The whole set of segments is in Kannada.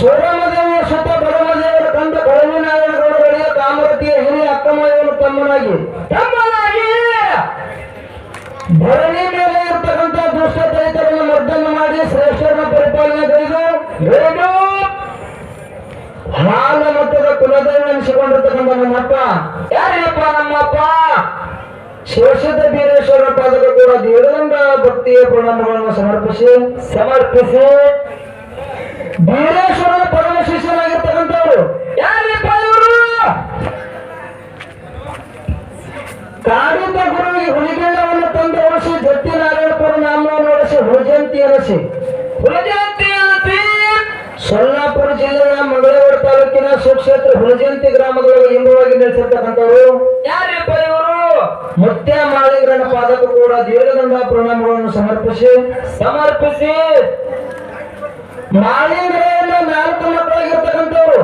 ಸೋರಮದೇವ ಸುತ್ತ ಬರಮದೇವರ ತಂದ ಕಳವಿನಾಯಕರುಗಳಿಗೆ ಕಾಮರತಿಯ ಹಿರಿಯ ಅಕ್ಕಮಯ್ಯನ ತಮ್ಮನಾಗಿ. ತಮ್ಮನಾಗಿ! ಭರಣಿ ಮೇಲೆ ಇರ್ತಕ್ಕಂಥ ದುಷ್ಟ ದಲಿತರನ್ನು ಮರ್ದನ ಮಾಡಿ ಶ್ರೇಷ್ಠರನ್ನ ಪರಿಪಾಲನೆ ಕೈದು ಏನು ಹಾಲ ಮಟ್ಟದ ಕುಲದೇವ ಎನಿಸಿಕೊಂಡಿರ್ತಕ್ಕಂಥ ನಮ್ಮಪ್ಪ. ಯಾರಿಗಪ್ಪ ನಮ್ಮಪ್ಪ? ಶೇಷದ ಬೀರೇಶ್ವರ ಪಾದಕ ಕೂಡ ದೇವರಂಗ ಭಕ್ತಿಯ ಪ್ರಣಾಮಗಳನ್ನು ಸಮರ್ಪಿಸಿ ಸಮರ್ಪಿಸಿ. ಬೀರೇಶ್ವರನ ಪರಮ ಶಿಷ್ಯನಾಗಿರ್ತಕ್ಕಂಥವ್ರು. ಯಾರಿಪ್ಪ ಇವರು ಕಾಡಿದ್ದ ಗುರುವಿಗೆ ಹುಲಿಗೆಂಡವನ್ನು ತಂದು ಉಳಿಸಿ ಜತ್ತಿ ನಾರಾಯಣಪುರ ನಾಮವನ್ನು ಉಳಿಸಿ ಹುಜಂತಿ ಅನಿಸಿ ಹುಲಜಂತಿ ಸೊಲ್ಲಾಪುರ ಜಿಲ್ಲೆಯ ಮಂಗಳೂರು ತಾಲೂಕಿನ ಸುಕ್ಷೇತ್ರ ಹುಲಜಂತಿ ಗ್ರಾಮದೊಳಗೆ ಇಂಬವಾಗಿ ನೆಲೆಸಿರ್ತಕ್ಕಂಥವರು. ಯಾರಿಪ್ಪ ಇವರು ಮುತ್ಯ ಮಾಳಿಗರನ ಪಾದಕ್ಕೂ ಕೂಡ ದೀರ್ಘದಂಡ ಪ್ರಣಾಮಗಳನ್ನು ಸಮರ್ಪಿಸಿ. ಸಮರ್ಪಿಸಿ. ಮಾಳಿಗರೆಯನ್ನು ನಾಲ್ಕು ಮಕ್ಕಳಾಗಿರ್ತಕ್ಕಂಥವ್ರು.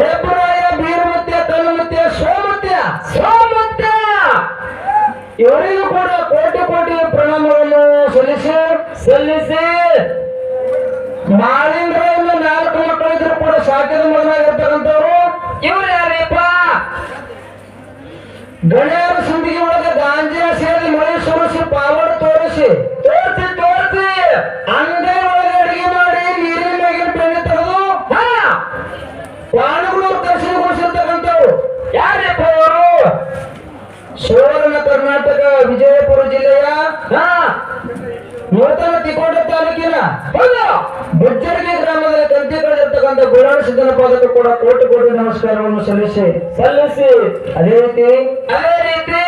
ರೇಪರಾಯ ಬೀರಮತ್ಯ ಕಲ್ಲುಮುತ್ಯ ಸೋಮತ್ಯ. ಸೋಮತ್ಯ! ಇವರಿಗೂ ಕೂಡ ಕೋಟಿ ಕೋಟಿ ಪ್ರಣಾಮಗಳನ್ನು ಸಲ್ಲಿಸಿ ಸಲ್ಲಿಸಿ. ಮಾಳಿಂಗರೆಯನ್ನು ನಾಲ್ಕು ಮಕ್ಕಳಿದ್ರು ಕೂಡ ಸಾಕಿದ ಮಗನಾಗಿರ್ತಕ್ಕಂಥವ್ರು. ಇವ್ರು ಯಾರಿಪ್ಪ? ಗಣ್ಯರ ಸಿಂಧಿಗೆ ವಿಜಯಪುರ ಜಿಲ್ಲೆಯ ನೂತನ ತಿಕೋಟ ತಾಲೂಕಿನ ಬುಜ್ಜರಿಗೆ ಗ್ರಾಮದಲ್ಲಿ ಕಂತಿ ಕಳೆದಿರ್ತಕ್ಕಂಥ ಗುರಾಣ ಸಿದ್ದನ ಪಾದಕ್ಕೆ ಕೂಡ ಕೋಟಿ ಕೋಟಿ ನಮಸ್ಕಾರವನ್ನು ಸಲ್ಲಿಸಿ ಸಲ್ಲಿಸಿ. ಅದೇ ರೀತಿ ಅದೇ ರೀತಿ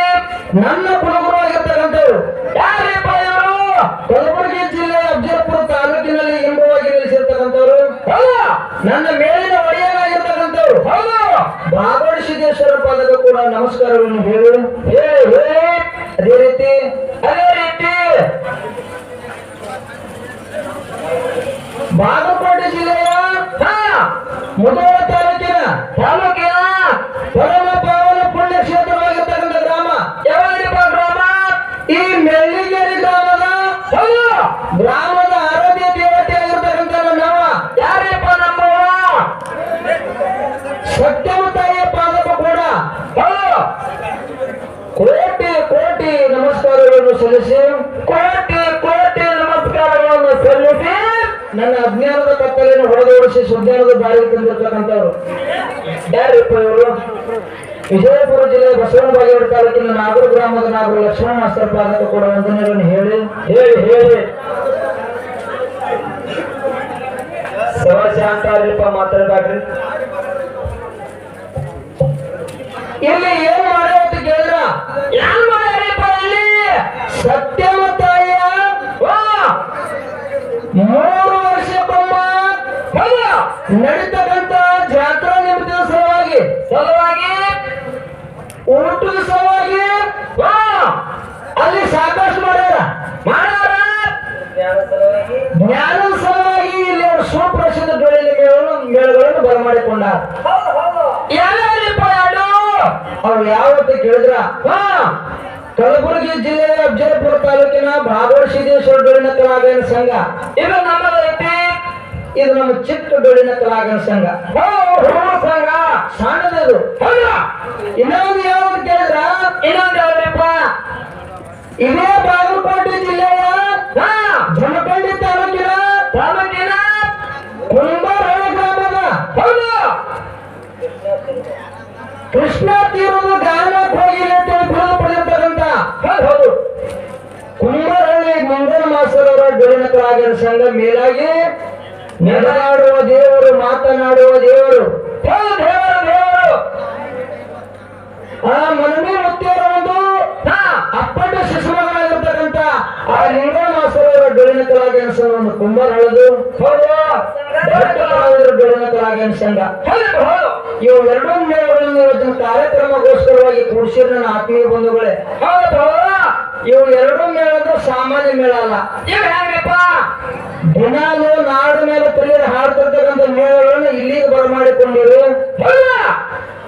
ನನ್ನ ಕುಲಗುರುವಾಗಿರ್ತಕ್ಕಂಥವ್ರು ಯಾರಿಪ್ಪ ಇವರು ಕಲಬುರಗಿ ಜಿಲ್ಲೆಯ ಅಫಜಲ್ಪುರ ತಾಲೂಕಿನಲ್ಲಿ ಇಂಬವಾಗಿ ನಿಲ್ಲಿಸಿರ್ತಕ್ಕಂಥವ್ರು ಹೌದು ನನ್ನ ಮೇಲಿನ ಒಡೆಯನಾಗಿರ್ತಕ್ಕಂಥವ್ರು ಹೌದು ಬಾಗೋಡಿ ಸಿದ್ದೇಶ್ವರ ಪಾದಕ ಕೂಡ ನಮಸ್ಕಾರವನ್ನು ಹೇಳಿ ಹೇ ಹೇ ಅದೇ ರೀತಿ ಅದೇ ರೀತಿ ಬಾಗಲಕೋಟೆ ಜಿಲ್ಲೆಯ, ಹಾ ಮುಧೋಳ ತಾಲೂಕಿನ ತಾಲೂಕಿನ ಪರಮ ಪಾವನ ಪುಣ್ಯ ಕ್ಷೇತ್ರವಾಗಿರ್ತಕ್ಕಂಥ ಗ್ರಾಮ ಯಾವ ಗ್ರಾಮ, ಈ ಮೆಲ್ಲಿಗೆರೆ ಗ್ರಾಮದ ಗ್ರಾಮದ ಆರಾಧ್ಯ ದೇವತೆ ಆಗಿರ್ತಕ್ಕಂಥ ನಮ್ಮ ಯಾರಪ್ಪ ನಮ್ಮವ ಸತ್ಯವ ತಾಯಿಯ ಪಾದಕ ಕೂಡ ಹೌದು ಕೋಟಿ ಕೋಟಿ ನಮಸ್ಕಾರಗಳನ್ನು ಸಲ್ಲಿಸಿ ಕೋಟಿ ಕೋಟಿ ನಮಸ್ಕಾರಗಳನ್ನು ಸಲ್ಲಿಸಿ ನನ್ನ ಅಜ್ಞಾನದ ಕತ್ತಲೆಯನ್ನು ಹೊಡೆದೋಡಿಸಿ ಸುಜ್ಞಾನದ ದಾರಿಗೆ ತಂದಿರ್ತಕ್ಕಂಥವ್ರು ಯಾರಿಪ್ಪ ಇವರು? ವಿಜಯಪುರ ಜಿಲ್ಲೆ ಬಸವನ ಬಾಗೇವಾಡ ತಾಲೂಕಿನ ನಾಗರ ಗ್ರಾಮದ ನಾಗರ ಲಕ್ಷ್ಮಣ ಮಾಸ್ತರ್ ಪಾದಕ ಕೂಡ ವಂದನೆಗಳನ್ನು ಹೇಳಿ ಹೇಳಿ ಹೇಳಿ. ಸವಾ ಅಂತಾರಿಪ್ಪ ಮಾತಾಡ್ಬೇಕ್ರಿ ಇಲ್ಲಿ ಏನ್ ಮಾಡ್ಯಾವ ಅಂತ ಕೇಳಿದ್ರ? ಏನ್ ಮಾಡ್ಯಾರಿಪ್ಪ ಇಲ್ಲಿ? ಸತ್ಯವ ತಾಯಿಯ ಮೂರು ಹೌದು ನಡೀತಕ್ಕಂಥ ಜಾತ್ರಾ ನಿಮಿತ್ತದ ಸಲುವಾಗಿ ಸಲುವಾಗಿ, ಊಟದ ಸಲುವಾಗಿ ಅಲ್ಲಿ ಸಾಕಷ್ಟು ಮಾಡ್ಯಾರ. ಮಾಡ್ಯಾರ? ಜ್ಞಾನದ ಸಲುವಾಗಿ ಇಲ್ಲಿ ಅವರು ಸುಪ್ರಸಿದ್ಧ ಡೊಳ್ಳಿನ ಮೇಳಗಳನ್ನು ಬರಮಾಡಿಕೊಂಡ ಎರಡು. ಅವ್ರು ಯಾವತ್ತು ಕೇಳಿದ್ರ? ಹಾ, ಕಲಬುರಗಿ ಜಿಲ್ಲೆಯ ಅಫಜಲ್ಪುರ ತಾಲೂಕಿನ ಭಾಗವತ ಸಿದ್ದೇಶ್ವರ ಸಂಘ. ಇದು ನಮ್ಮದೈತಿ. ಇದು ನಮ್ಮ ಚಿಕ್ಕ ಡೊಳ್ಳಿನ ಕಲಾಗಾಯನ ಸಂಘ ಸಂಘ ಸಣ್ಣದದು ಇನ್ನೊಂದು ಯಾವ್ದು ಕೇಳಿದ್ರ? ಇನ್ನೊಂದು ಯಾವ್ದಪ್ಪ? ಇದೇ ಬಾಗಲಕೋಟೆ ಜಿಲ್ಲೆಯ ಹಾ. ಜಮಖಂಡಿ ತಾಲೂಕಿನ ತಾಲೂಕಿನ ಕುಂಬಾರಹಳ್ಳಿ ಗ್ರಾಮದ. ಹೌದು. ಕೃಷ್ಣ ತೀರದ ಗಾಯನಕ್ಕೆ ಹೋಗಿ ಅಂತ ಹೇಳಿ ಪಡೆದಿರ್ತಕ್ಕಂಥ. ಹೌದು ಕುಂಬಾರಹಳ್ಳಿ ಮಂಗನ ಮಾಸ್ತರವರ ಡೊಳ್ಳಿನ ಕಲಾಗಾಯನ ಸಂಘ ಮೇಲಾಗಿ ನಡೆದಾಡುವ ದೇವರು ಮಾತನಾಡುವ ದೇವರು. ದೇವರು ದೇವರು. ಆ ಮನವಿ ಹಾ. ಅಪ್ಪಟ ಶಿಶುಮಗನಾಗಿರ್ತಕ್ಕಂಥ ಆ ಲಿಂಗ ಮಾಸ್ತರವರ ಡೊಳ್ಳಿನ ಕಲಾಗಾಯನ ಸಂಘವನ್ನು ಕುಂಬಾರಹಳ್ಳದು ಹೌದು. ದೊಡ್ಡ ಕಲಾವಿದರ ಡೊಳ್ಳಿನ ಕಲಾಗಾಯನ ಸಂಘ ಹೌದು ಹೌದು. ಇವು ಎರಡೂ ಇವತ್ತಿನ ಕಾರ್ಯಕ್ರಮಗೋಸ್ಕರವಾಗಿ ಕೂಡಿಸಿದ ನನ್ನ ಆತ್ಮೀಯ ಬಂಧುಗಳೇ. ಹೌದು. ಇವು ಎರಡು ಮೇಳ ಅಂದ್ರೆ ಸಾಮಾನ್ಯ ಮೇಳ ಅಲ್ಲ. ಇವ್ ಹೇಗಪ್ಪ ದಿನಾಲು ನಾಡು ಮೇಲೆ ಪ್ರಿಯರು ಹಾಡ್ತಿರ್ತಕ್ಕಂಥ ಮೇಳಗಳನ್ನು ಇಲ್ಲಿಗೆ ಬರಮಾಡಿಕೊಂಡಿರು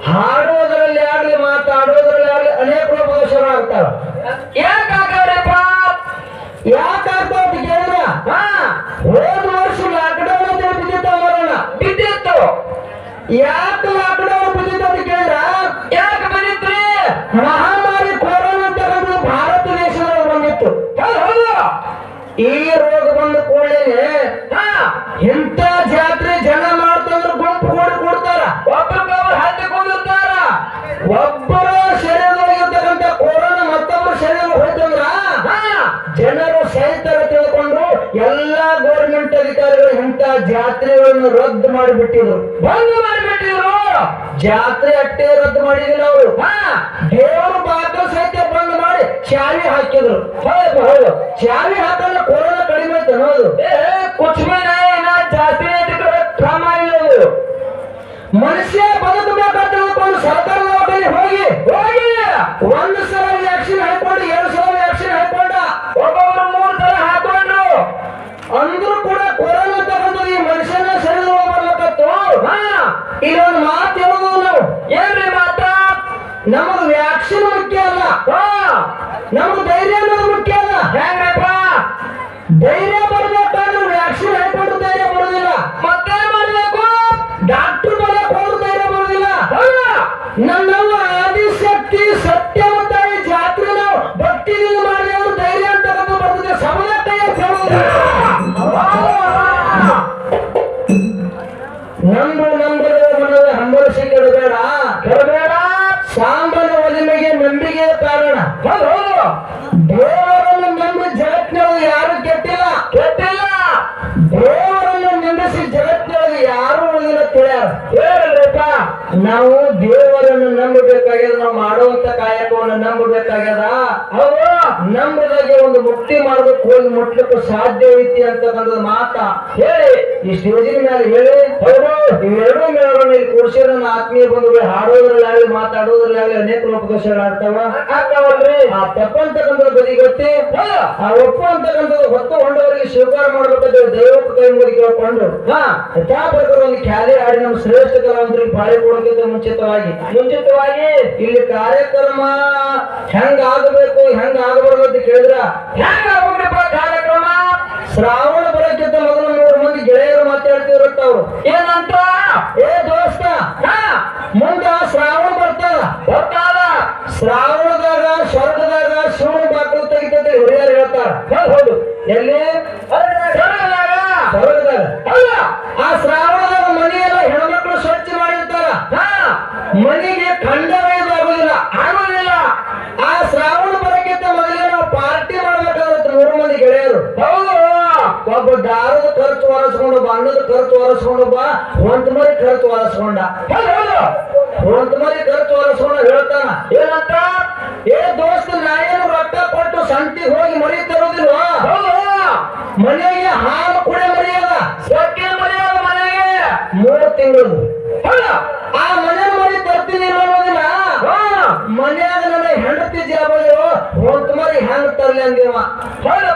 ಹಾಡುವುದರಲ್ಲಿ ಆಗಲಿ ಮಾತಾಡುವುದರಲ್ಲಿ ಆಗಲಿ ಅನೇಕ ಲೋಪದೋಷಗಳಾಗ್ತಾವ ಯಾಕಾಗ್ರಿಪ್ಪ ಯಾಕಾಗ್ತಾವ ಅಂತ ಕೇಳಿದ್ರ ಹಾ. ಹೋದ ವರ್ಷ ಲಾಕ್ಡೌನ್ ಅಂತ ಬಿದ್ದಿತ್ತು. ಯಾಕೆ ಈ ರೋಗ ಬಂದ ಕೂಡಲೇ ಇಂಥ ಜಾತ್ರೆ ಜನ ಮಾಡ್ತಂದ್ರೆ ಗುಂಪು ಕೂಡಿ ಕೊಡ್ತಾರ. ಒಬ್ರಿಗೊಬ್ರು ಹತ್ತಿಕೊಂಡಿರ್ತಾರ ಒಬ್ಬರ ಶರೀರದೊಳಗಿರ್ತಕ್ಕಂಥ ಕೊರೋನಾ ಮತ್ತೊಬ್ಬರ ಶರೀರ ಹೋಯ್ತಂದ್ರ ಜನರು ಸಹಿತರ ತಿಳ್ಕೊಂಡು ಎಲ್ಲಾ ಗೌರ್ಮೆಂಟ್ ಅಧಿಕಾರಿಗಳು ಇಂಥ ಜಾತ್ರೆಗಳನ್ನು ರದ್ದು ಮಾಡಿಬಿಟ್ಟಿದ್ರು. ಬಂದ್ ಮಾಡಿಬಿಟ್ಟಿದ್ರು. ಜಾತ್ರೆ ಅಟ್ಟೆ ರದ್ದು ಮಾಡಿದಿಲ್ಲ ಅವರು. ದೇವರು ಪಾತ್ರ ಸಹಿತ ಬಂದ್ ಮಾಡಿ ಚಾವಿ ಹಾಕಿದ್ರು. ಹೌದು ಹೌದು. ಚಾವಿ ಹಾಕಂದ್ರೆ ಕೊರೋನಾ ಕಡಿಮೆ ಆಯ್ತು ಹೌದು. ಏ ಕುಚ್ ಭಿ ನೈ ನಾ ಜಾಸ್ತಿ ಮನುಷ್ಯ ಬದುಕಬೇಕಾದ ಸರ್ಕಾರದ ಹೋಗಿ. ಹೋಗಿ! ಧೈರ್ಯ ಬರ್ಬೇಕಾದ್ರೆ ವ್ಯಾಕ್ಸಿನ್ ಹಾಕೊಂಡು ಧೈರ್ಯ ಬರೋದಿಲ್ಲ ಮತ್ತೆ ಮಾಡಬೇಕು? ಡಾಕ್ಟರ್ ಬರಕ್ ಧೈರ್ಯ ಬರೋದಿಲ್ಲ ನನ್ನವ್ವ ಆದಿಶಕ್ತಿ ಸತ್ಯವತಾಯಿ ಜಾತ್ರೆ ನಾವು ಭಕ್ತಿಯಿಂದ ಮಾಡಿದವರು ಧೈರ್ಯ ಅಂತ ಬರ್ತದೆ. ಸಮಯ ಕೈ ನಂಬು ನಂಬಲು ಮನದ ಹಂಬಲಿಸಿಕೆ ಬೇಡ. ಕೆಡಬೇಡ ಸಾಂಬನ ಒಲಿಮೆಗೆ ನಂಬಿಕೆ ಕಾರಣ. ಹೌದು. ಹೌದು ನಾವು ದೇವರನ್ನು ನಂಬಬೇಕಾಗ್ಯದ ನಾವು ಮಾಡುವಂತ ಕಾಯಕವನ್ನ ನಂಬಬೇಕಾಗ್ಯದ ಹೌದು. ನಂಬದಾಗೆ ಒಂದು ಮುಕ್ತಿ ಮಾಡಬೇಕು ಹೋಗಿ ಮುಟ್ಲಿಕ್ಕೂ ಸಾಧ್ಯ ಐತಿ ಅಂತಕ್ಕಂಥದ್ದು ಮಾತ. ಹೇಳಿ. ಈ ಸ್ಟೇಜಿನ ಮೇಲೆ ಹೇಳಿ. ಹೌದು. ಇವೆರಡೂ ಮೇಲೆ ಇಲ್ಲಿ ಆತ್ಮೀಯ ನನ್ನ ಆತ್ಮೀಯ ಬಂಧುಗಳು ಹಾಡೋದ್ರಲ್ಲಾಗಲಿ ಮಾತಾಡೋದ್ರಲ್ಲಾಗಲಿ ಅನೇಕ ಲೋಪದೋಷಗಳಾಗ್ತಾವ ಆಗ್ತಾವಲ್ರಿ. ಆ ತಪ್ಪಂತಕ್ಕಂಥ ಬದಿ ಗೊತ್ತಿ? ಆ ಒಪ್ಪು ಅಂತಕ್ಕಂಥದ್ದು ಹೊತ್ತು ಹೊಂಡವರಿಗೆ ಸ್ವೀಕಾರ ಮಾಡಬೇಕಾದ್ರೆ ದೈವಕ್ಕೆ ಕೈ ಮುಗಿ ಕೇಳ್ಕೊಂಡು ಹಾ. ಪ್ರಕಾರ ಒಂದು ಖ್ಯಾಲಿ ಆಡಿ ನಮ್ಮ ಶ್ರೇಷ್ಠ ಕಲಾವಂತರಿಗೆ ಬಾಳೆ ಕೊಡೋಕ್ಕಿಂತ ಮುಂಚಿತವಾಗಿ. ಮುಂಚಿತವಾಗಿ ಇಲ್ಲಿ ಕಾರ್ಯಕ್ರಮ ಹೆಂಗ ಆಗಬೇಕು ಹೆಂಗ ಆಗಬಾರ್ದು ಅಂತ ಕೇಳಿದ್ರ? ಹೆಂಗ ಆಗ್ಬೇಕಪ್ಪ ಕಾರ್ಯಕ್ರಮ? ಶ್ರಾವಣ ಬರೋಕ್ಕಿಂತ ಮೊದಲು ಮೂರು ಮಂದಿ ಗೆಳೆಯರು ಮಾತಾಡ್ತಿರುತ್ತ ಅವ್ರು? ಏನಂತ? ಏ ದೋಸ್ತ ಹಾ ಮುಂದ ಶ್ರಾವಣ ಬರ್ತದ? ಗೊತ್ತಾದ ಶ್ರಾವಣದಾಗ ಸ್ವರ್ಗದಾಗ ಶಿವನ ಬಾಕಲು ತೆಗಿತದೆ ಹಿರಿಯರು ಹೇಳ್ತಾರ ಹೌದು ಹೌದು ಎಲ್ಲಿ ಸ್ವರ್ಗದಾಗ ಸ್ವರ್ಗದಾಗ ಹೌದಾ ಆ ಶ್ರಾವಣದಾಗ ಮನೆಯೆಲ್ಲ ಹೆಣ್ಮಕ್ಳು ಸ್ವಚ್ಛ ಮಾಡಿರ್ತಾರ ಹಾ ಮನೆಗೆ ಖಂಡವೇ ಆಗುದಿಲ್ಲ ಆಗೋದಿಲ್ಲ ಆ ಶ್ರಾವಣ ಬರೋಕ್ಕಿಂತ ಮೊದಲೇ ನಾವು ಪಾರ್ಟಿ ಮಾಡ್ಬೇಕಾಗುತ್ತೆ ಮೂರು ಮಂದಿ ಗೆಳೆಯರು ಹೌದು ಒಬ್ಬ ದಾರದ ಖರ್ಚು ಬಾ ಅನ್ನದ ಖರ್ಚು ಬಾ ಒಬ್ಬ ಹೊಂತ ಮರಿ ಕರ್ ತೋರಿಸ್ಕೊಂಡ ಹೊಂತ ಮರಿ ಖರ್ಚು ತೋರಿಸ್ಕೊಂಡ ಹೇಳ್ತಾನ. ಏನಂತ? ಏ ದೋಸ್ತ ನಾಯನ ರೊಕ್ಕ ಕೊಟ್ಟು ಸಂತಿ ಹೋಗಿ ಮರಿ ತರೋದಿಲ್ವಾ? ಮನೆಗೆ ಹಾಲು ಕುಡಿಯ ಮರಿಯಲ್ಲ ಸೊಕ್ಕೆ ಮರ್ಯಾದ ಮನೆಗೆ. ಮೂರು ತಿಂಗಳು. ಆ ಮನೆ ಮರಿ ತರ್ತೀನಿ ಮನ್ಯಾಗ ನನ್ನ ಹೆಂಡತಿ ಜಾಬಲ್ಯೋ ಹೊಂತ ಮರಿ ಹೆಂಗ್ ತರ್ಲಿ ಅಂದಿವ ಹೌದು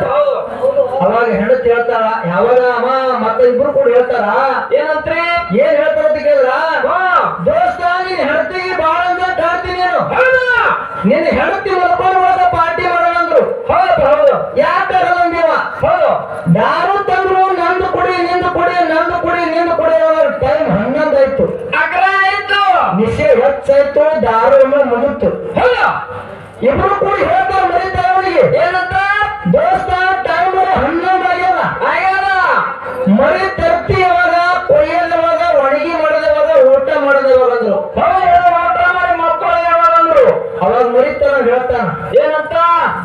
ಅವಾಗ ಹೆಂಡತಿ ಹೇಳ್ತಾರ ಯಾವಾಗ ಅಮ್ಮ ಮತ್ತ ಇಬ್ರು ಕೂಡ ಹೇಳ್ತಾರ? ಏನಂತ್ರಿ? ಏನ್ ಹೇಳ್ತಾರ ಅಂತ ಕೇಳಿದ್ರ? ದೋಸ್ತ ನೀನ್ ಹೆಂಡತಿಗೆ ಬಾಳ ಅಂತ ಕಾಡ್ತೀನಿ ನೀನು. ನಿನ್ನ ಹೆಂಡತಿ ಮಲ್ಕೊಂಡು ಪಾರ್ಟಿ ಮಾಡೋಣ ಅಂದ್ರು. ಹೌದಪ್ಪ ಹೌದು. ಯಾಕೆ ಅಂದಿವ ಹೌದು. ದಾರು ತಂದ್ರು ನಂದು ಕುಡಿ ನಿಂದು ಕುಡಿ ನಂದು ಕುಡಿ ನಿಂದು ಕುಡಿ ಟೈಮ್ ಹನ್ನೊಂದಾಯ್ತು ಅಗ್ರ ಆಯ್ತು ನಿಶೆ ಹೆಚ್ಚಾಯ್ತು ದಾರು ಎಂಬ ಮುಗುತ್ತು ಹೌದು? ಇಬ್ರು ಕೂಡಿ ಹೇಳ್ತಾರೆ ಮರೀತಾರೆ ಅವನಿಗೆ. ಏನಂತ? ದೋಸ್ತ ಟೈಮ್ ಹನ್ನೊಂದು ಆಗ್ಯದ. ಆಗ್ಯದ? ಮರಿ ತರ್ತಿ ಯಾವಾಗ? ಕೊಯ್ಯದವಾಗ ಒಣಗಿ ಮಾಡದವಾಗ? ಊಟ ಮಾಡದವಾಗ ಅಂದ್ರು. ಊಟ ಮಾಡಿ ಮಕ್ಕಳು ಯಾವಾಗಂದ್ರು ಅವಾಗ ಮರಿತಾನ ಹೇಳ್ತಾನ. ಏನಂತ?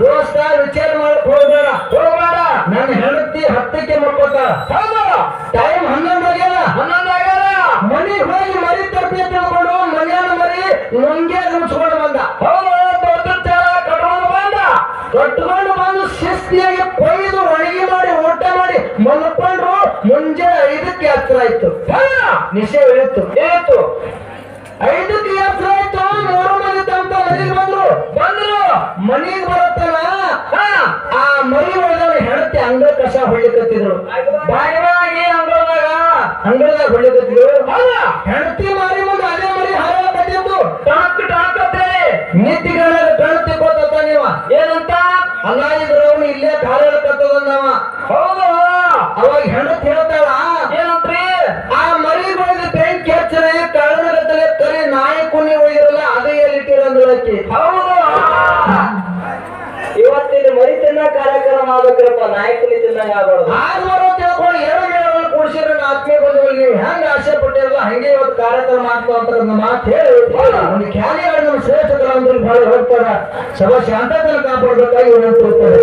ದೋಸ್ತ ವಿಚಾರ ಮಾಡಕ್ ಹೋಗ್ಬೇಡ. ಹೋಗ್ಬೇಡ. ನನ್ನ ಹೆಂಡತಿ ಹತ್ತಕ್ಕೆ ಮಕ್ಕೋತಾಳ ಹೌದು ಟೈಮ್ ಹನ್ನೊಂದು ಆಗ್ಯದ ಹನ್ನೊಂದು ಆಗ್ಯಾದ ಮನೆಗೆ ಹೋಗಿ ಮರಿ ತರ್ತಿ ತಿಳ್ಕೊಂಡು ಮನ್ಯಾನ ಮರಿ ನುಂಗೆ ಮುಚ್ಕೊಂಡು ಬಂದ. ಕಟ್ಕೊಂಡು ಬಂದ. ಕಟ್ಕೊಂಡು ಬಂದು ಶಿಸ್ತಿಯಾಗಿ ಕೊಯ್ದು ಒಣಗಿ ಮಾಡಿ ಊಟ ಮಾಡಿ ಮಲ್ಕೊಂಡು ಮುಂಜಾನೆ ಐದಕ್ಕೆ ಹತ್ರ ಆಯ್ತು. ನಿಶೆ ಇಳಿತು ಏತು? ಐದಕ್ಕೆ ಹತ್ರ ಆಯ್ತು ಮೂರು ಮಂದಿ ತಮ್ಮ ಮನೆಗೆ ಬಂದ್ರು. ಬಂದ್ರು. ಮನೆಗೆ ಬರುತ್ತಲ್ಲ ಹಾ. ಆ ಮರಿ ಒಳಗಡೆ ಹೆಣತಿ ಅಂಗ ಕಸ ಹೊಳ್ಳಿಕತ್ತಿದ್ರು ಭಾಗವಾಗಿ ಅಂಗಳದಾಗ ಅಂಗಳದಾಗ ಹೊಳ್ಳಿಕತ್ತಿದ್ರು ಹೆಣತಿ ಮಾರಿ ಮುಂದೆ ಅದೇ ಮರಿ ಹಾರ ನಿಂತಿಗಳ ಬೆಳತಿಕೊತ ನೀವ. ಏನಂತ? ಅಲ್ಲಾದಿದ್ರವನು ಇಲ್ಲೇ ಕಾಲು ಹೇಳ್ಕೊತದವ ಹೌದು. ಅವಾಗ ಹೆಣತ್ ಹೇಳ್ತಾಳ ಏನಂತ್ರಿ? ಆ ಮರಿಗಳಿಗೆ ಬೆಂಕಿ ಹಚ್ಚರೆ ಕಳ್ಳಗತ್ತಲೆ ಕರಿ ನಾಯಿ ಕುನಿ ಉಳಿದಿರಲ್ಲ ಅದೇ ಎಲ್ಲಿಟ್ಟಿರಂದ್ರಕ್ಕೆ ಹೌದು. ಇವತ್ತಿನ ಮರಿ ತಿನ್ನ ಕಾರ್ಯಕ್ರಮ ಆಗ್ಬೇಕ್ರಪ್ಪ ನಾಯಿ ಕುನಿ ತಿನ್ನಂಗ ಆಗ್ಬಾರ್ದು. ಆದ್ರೂ ತಿಳ್ಕೊಂಡು ಎರಡು ನನ್ನ ಆತ್ಮೀಯ ಬಂಧುಗಳು ನೀವು ಹೆಂಗ್ ಆಸೆ ಪಟ್ಟಿರಲ್ಲ ಹಂಗೆ ಇವತ್ತು ಕಾರ್ಯಕ್ರಮ ಒಂದು ಮಾತು ಹೇಳಿ. ಒಂದು ಖ್ಯಾಲಿ ಆಡಿದ ನಮ್ಮ ಶ್ರೇಷ್ಠ ಕಲಾವಂತರಿಗೆ ಬಹಳ ಹೋಗ್ತಾರ ಸಭಾ ಶಾಂತತನ ಕಾಪಾಡಬೇಕಾಗಿ ಹೋಗ್ತಾರೆ